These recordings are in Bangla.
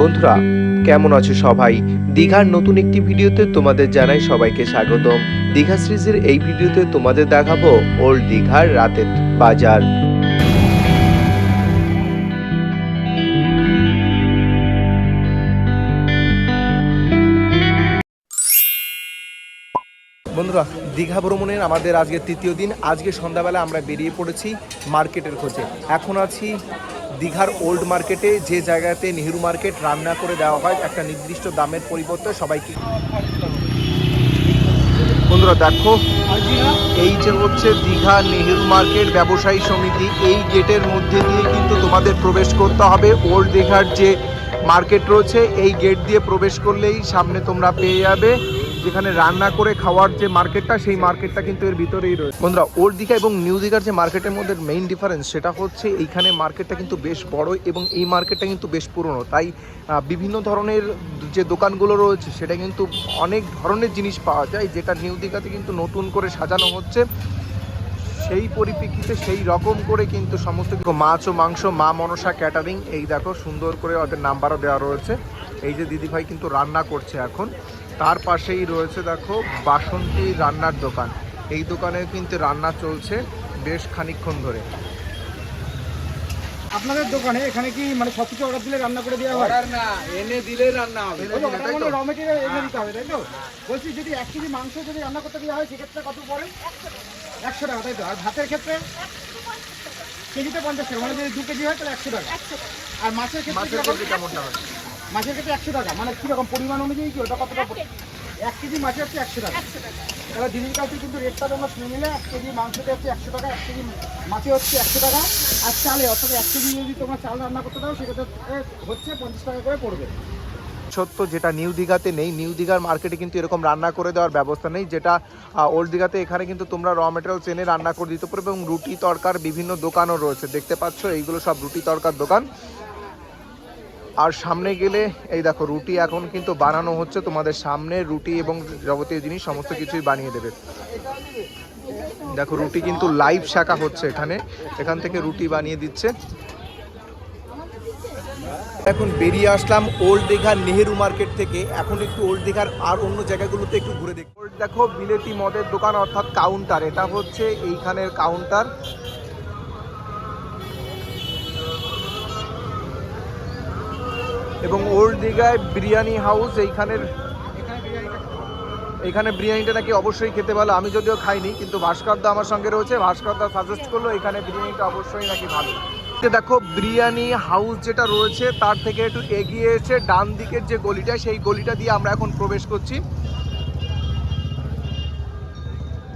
বন্ধুরা, কেমন আছো সবাই? দীঘার নতুন একটি ভিডিওতে তোমাদের জানাই সবাইকে স্বাগতম। দীঘা সিরিজের এই ভিডিওতে তোমাদের দেখাবো ওল্ড দীঘার রাতের বাজার। বন্ধুরা, দীঘা ভ্রমণের আমাদের আজকে তৃতীয় দিন। আজকে সন্ধ্যাবেলা আমরা বেরিয়ে পড়েছি মার্কেটের খোঁজে। এখন আছি দীঘার ওল্ড মার্কেটে, যে জায়গাতে নেহেরু মার্কেট রান্না করে দেওয়া হয়, একটা নির্দিষ্ট দামের পরিবর্তে সবাইকে। বন্ধুরা, দেখো, এই যে হচ্ছে দীঘা নেহেরু মার্কেট ব্যবসায়ী সমিতি, এই গেটের মধ্যে দিয়ে কিন্তু তোমাদের প্রবেশ করতে হবে। ওল্ড দীঘার যে মার্কেট রয়েছে, এই গেট দিয়ে প্রবেশ করলেই সামনে তোমরা পেয়ে যাবে। যেখানে রান্না করে খাওয়ার যে মার্কেটটা, সেই মার্কেটটা কিন্তু এর ভিতরেই রয়েছে বন্ধুরা ওল্ড দীঘা এবং নিউ দীঘার যে মার্কেটের মধ্যে মেইন ডিফারেন্স সেটা হচ্ছে এইখানে মার্কেটটা কিন্তু বেশ বড় এবং এই মার্কেটটা কিন্তু বেশ পুরনো। তাই বিভিন্ন ধরনের যে দোকানগুলো রয়েছে, সেটা কিন্তু অনেক ধরনের জিনিস পাওয়া যায়, যেটা নিউ দীঘাতে কিন্তু নতুন করে সাজানো হচ্ছে। সেই পরিপ্রেক্ষিতে সেই রকম করে কিন্তু সমস্ত কিছু, মাছ ও মাংস, মা মনসা ক্যাটারিং এই দেখো সুন্দর করে ওদের নাম্বারও দেওয়া রয়েছে। এই যে দিদিভাই কিন্তু রান্না করছে এখন। তার পাশেই রয়েছে দেখো বাসন্তী রান্নার দোকান। এই দোকানে কিন্তু রান্না চলছে বেশ খানিকক্ষণ ধরে। আপনাদের দোকানে এখানে কি মানে সব কিছু অর্ডার দিলে রান্না করে দেওয়া হয়? না এনে দিলে রান্না হবে। মানে র মেটেরিয়াল এনে দিতে হবে তাই তো? বলছি যদি এক কেজি মাংস যদি রান্না করতে দেওয়া হয় সেক্ষেত্রে কত পড়ে? একশো টাকা তাই তো? আর ভাতের ক্ষেত্রে? কেজিতে পঞ্চাশ টাকা মানে যদি দু কেজি হয় তাহলে একশো টাকা। আর মাছের ক্ষেত্রে মাছের কীরকম? কেজি কেমন টাকা মাছের ক্ষেত্রে একশো টাকা। মানে কীরকম পরিমাণ অনুযায়ী কি ওটা কতটা এক কেজি মাছের হচ্ছে একশো টাকা। তাহলে দিদির কাছে কিন্তু রেটটা তোমরা শুনে নিলে এক কেজি মাংসতে হচ্ছে একশো টাকা এক কেজি মাছে হচ্ছে একশো টাকা। আর চালে অর্থাৎ এক কেজি যদি তোমরা চাল রান্না করতে দাও সেক্ষেত্রে হচ্ছে পঞ্চাশ টাকা করে পড়বে। সত্য যেটা নিউ দীঘাতে নেই নিউ দীঘার মার্কেটে কিন্তু এরকম রান্না করে দেওয়ার ব্যবস্থা নেই যেটা ওল্ড দীঘাতে এখানে কিন্তু তোমরা র মেটেরিয়ালস এনে রান্না করে দিতে পারবে এবং রুটি তরকার বিভিন্ন দোকানও রয়েছে। দেখতে পাচ্ছ এইগুলো সব রুটি তরকার দোকান। আর সামনে গেলে, এই দেখো, রুটি এখন কিন্তু বানানো হচ্ছে। তোমাদের সামনে রুটি এবং যাবতীয় জিনিস সমস্ত কিছুই বানিয়ে দেবে। দেখো, রুটি কিন্তু লাইভ শাখা হচ্ছে এখানে। এখান থেকে রুটি বানিয়ে দিচ্ছে। এখন বেরিয়ে আসলাম ওল্ড দীঘার নেহেরু মার্কেট থেকে। এখন একটু ওল্ড দীঘার আর অন্য জায়গাগুলোতে একটু ঘুরে দেখি। দেখো, বিলেতি মদের দোকান অর্থাৎ কাউন্টার এটা হচ্ছে এইখানের কাউন্টার এবং ওল্ড দীঘায় বিরিয়ানি হাউস, এইখানের এখানে বিরিয়ানিটা নাকি অবশ্যই খেতে ভালো। আমি যদিও খাইনি, কিন্তু ভাস্কর দা আমার সঙ্গে রয়েছে। ভাস্কর দা সাজেস্ট করল এখানে বিরিয়ানিটা অবশ্যই নাকি ভালো। দেখো, বিরিয়ানি হাউস যেটা রয়েছে, তার থেকে একটু এগিয়ে এসে ডান দিকের যে গলিটা, সেই গলিটা দিয়ে আমরা এখন প্রবেশ করছি।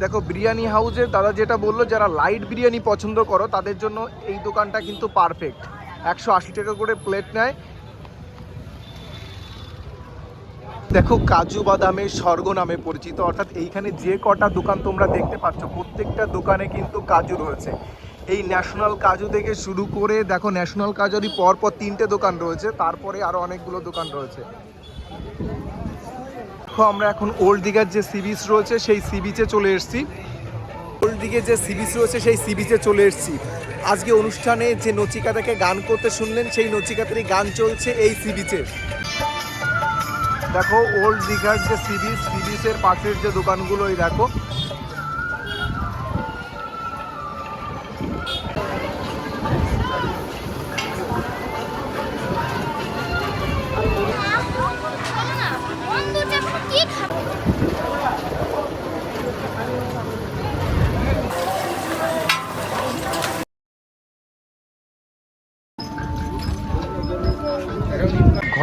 দেখো, বিরিয়ানি হাউসে দাদা যেটা বলল, যারা লাইট বিরিয়ানি পছন্দ করো, তাদের জন্য এই দোকানটা কিন্তু পারফেক্ট একশো আশি টাকা করে প্লেট নেয়। দেখো, কাজু বাদামের স্বর্গ নামে পরিচিত। অর্থাৎ এইখানে যে কটা দোকান তোমরা দেখতে পাচ্ছ, প্রত্যেকটা দোকানে কিন্তু কাজু রয়েছে। এই ন্যাশনাল কাজু থেকে শুরু করে, দেখো, ন্যাশনাল কাজুরই পরপর তিনটে দোকান রয়েছে, তারপরে আরও অনেকগুলো দোকান রয়েছে। দেখো, আমরা এখন ওল্ড দিঘার যে সি বিচ রয়েছে, সেই সি বিচে চলে এসেছি। ওল্ড দিঘে যে সি বিচ রয়েছে, সেই সি বিচে চলে এসেছি। আজকে অনুষ্ঠানে যে নচিকাতাকে গান করতে শুনলেন, সেই নচিকাতারই গান চলছে এই সি বিচে দেখো ওল্ড দীঘার যে সি বিচ সি বিচের পাশের যে দোকানগুলো এই দেখো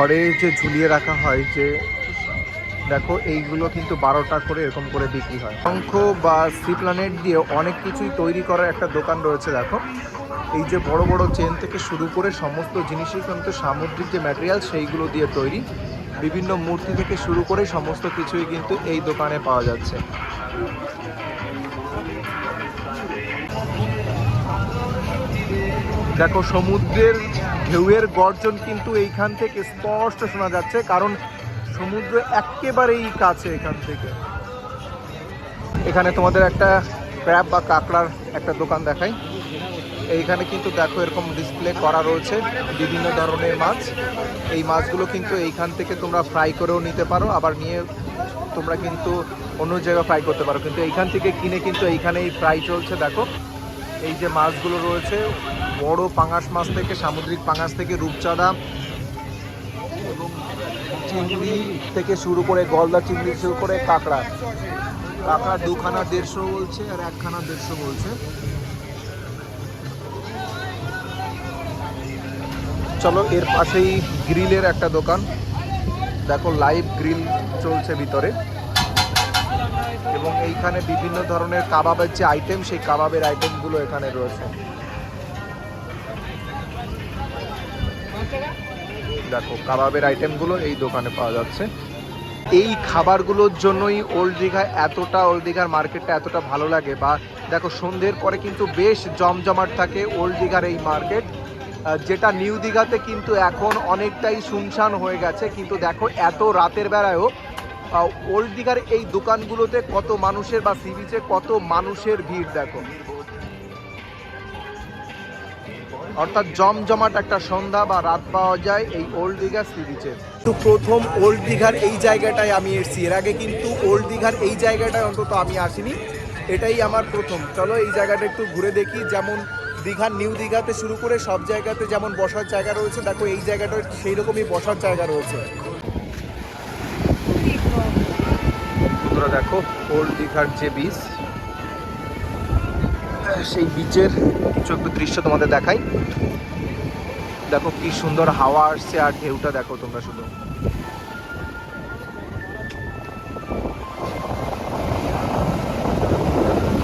ঘরে যে ঝুলিয়ে রাখা হয় যে, দেখো এইগুলো কিন্তু বারোটা করে এরকম করে বিক্রি হয়। শঙ্খ বা সি প্ল্যানেট দিয়ে অনেক কিছুই তৈরি করার একটা দোকান রয়েছে, দেখো। এই যে বড় বড় চেন থেকে শুরু করে সমস্ত জিনিসই কিন্তু সামুদ্রিক যে ম্যাটেরিয়াল সেইগুলো দিয়ে তৈরি, বিভিন্ন মূর্তি থেকে শুরু করে সমস্ত কিছুই কিন্তু এই দোকানে পাওয়া যাচ্ছে। দেখো সমুদ্রের ঢেউয়ের গর্জন কিন্তু এইখান থেকে স্পষ্ট শোনা যাচ্ছে, কারণ সমুদ্র একেবারেই কাছে এখান থেকে। এখানে তোমাদের একটা ক্র্যাব বা কাঁকড়ার একটা দোকান দেখাই। এইখানে কিন্তু দেখো এরকম ডিসপ্লে করা রয়েছে বিভিন্ন ধরনের মাছ। এই মাছগুলো কিন্তু এইখান থেকে তোমরা ফ্রাই করেও নিতে পারো, আবার নিয়ে তোমরা কিন্তু অন্য জায়গায় ফ্রাই করতে পারো। কিন্তু এইখান থেকে কিনে কিন্তু এইখানেই ফ্রাই চলছে, দেখো। এই যে মাছগুলো রয়েছে, বড় পাঙাশ মাছ থেকে, সামুদ্রিক পাঙাশ থেকে, রূপচাঁদা এবং চিংড়ি থেকে শুরু করে, গলদা চিংড়ি শুরু করে, কাঁকড়া। কাঁকড়া দুখানা দেড়শো বলছে, আর একখানা দেড়শো বলছে। চলো, এর পাশেই গ্রিলের একটা দোকান। দেখো লাইভ গ্রিল চলছে ভিতরে। এবং এইখানে বিভিন্ন ধরনের কাবাবের যে আইটেম সেই কাবাবের আইটেমগুলো এখানে রয়েছে। দেখো, কাবাবের আইটেমগুলো এই দোকানে পাওয়া যাচ্ছে। এই খাবারগুলোর জন্যই ওল্ড দীঘা এতটা ওল্ড দীঘার মার্কেটটা এতটা ভালো লাগে বা দেখো, সন্ধ্যের পরে কিন্তু বেশ জমজমাট থাকে ওল্ড দীঘার এই মার্কেট যেটা নিউ দীঘাতে কিন্তু এখন অনেকটাই শুনশান হয়ে গেছে। কিন্তু দেখো, এত রাতের বেলায়ও ওল্ড দীঘার এই দোকানগুলোতে কত মানুষের বা সি বিচে কত মানুষের ভিড়, দেখো। অর্থাৎ জমজমাট একটা সন্ধ্যা বা রাত পাওয়া যায় এই ওল্ড দীঘা সি বিচে তো প্রথম ওল্ড দীঘার এই জায়গাটায় আমি এসেছি। এর আগে কিন্তু ওল্ড দীঘার এই জায়গাটায় অন্তত আমি আসিনি। এটাই আমার প্রথম। চলো এই জায়গাটা একটু ঘুরে দেখি। যেমন দীঘার নিউ দীঘাতে শুরু করে সব জায়গাতে যেমন বসার জায়গা রয়েছে, দেখো এই জায়গাটা সেই রকমই বসার জায়গা রয়েছে। বন্ধুরা দেখো, ওল্ড দীঘার যে বিচ সেই বিচের কিছু একটু দৃশ্য তোমাদের দেখাই। দেখো কি সুন্দর হাওয়া আসছে আর ঢেউটা দেখো তোমরা শুধু।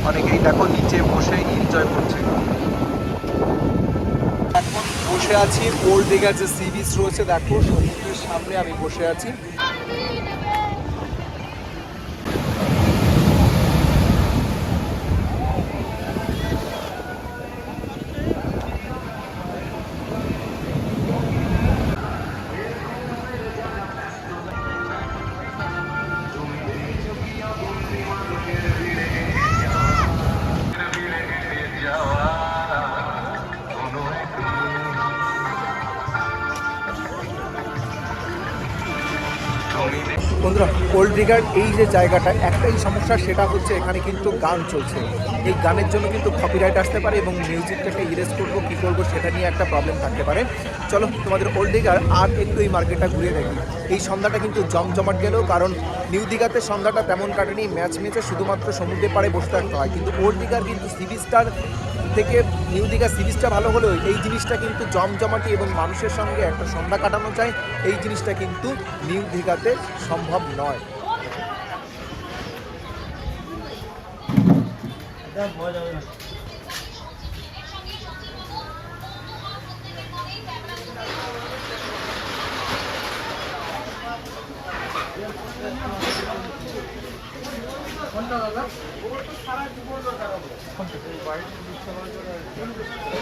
অনেকেই দেখো নিচে বসে এনজয় করছে। এখন বসে আছি, ওল্ড দীঘার যে সি বিচ রয়েছে, দেখো, সমুদ্রের সামনে আমি বসে আছি। দীঘার এই যে জায়গাটা, একটাই সমস্যা সেটা হচ্ছে এখানে কিন্তু গান চলছে। এই গানের জন্য কিন্তু কপিরাইট আসতে পারে এবং মিউজিকটাকে ইরেজ করব, কী করব সেটা নিয়ে একটা প্রবলেম থাকতে পারে। চলো, তোমাদের ওল্ড দীঘার আর একটু এই মার্কেটটা ঘুরে দেখি। এই সন্ধ্যাটা কিন্তু জমজমাট গেলেও, কারণ নিউ দীঘাতে সন্ধ্যাটা তেমন কাটেনি ম্যাচ ম্যাচে শুধুমাত্র সমুদ্রের পাড়ে বসে থাকতে হয়। কিন্তু ওল্ড দীঘার কিন্তু সি বিচটার থেকে নিউ দীঘা সিরিজটা ভালো হলেও এই জিনিসটা কিন্তু জমজমাটি এবং মানুষের সঙ্গে একটা সন্ধ্যা কাটানো যায় এই জিনিসটা কিন্তু নিউ দীঘাতে সম্ভব নয়। কোনটা দাদা? সারা জীবন এখন বাড়িতে বিশ্বাস করা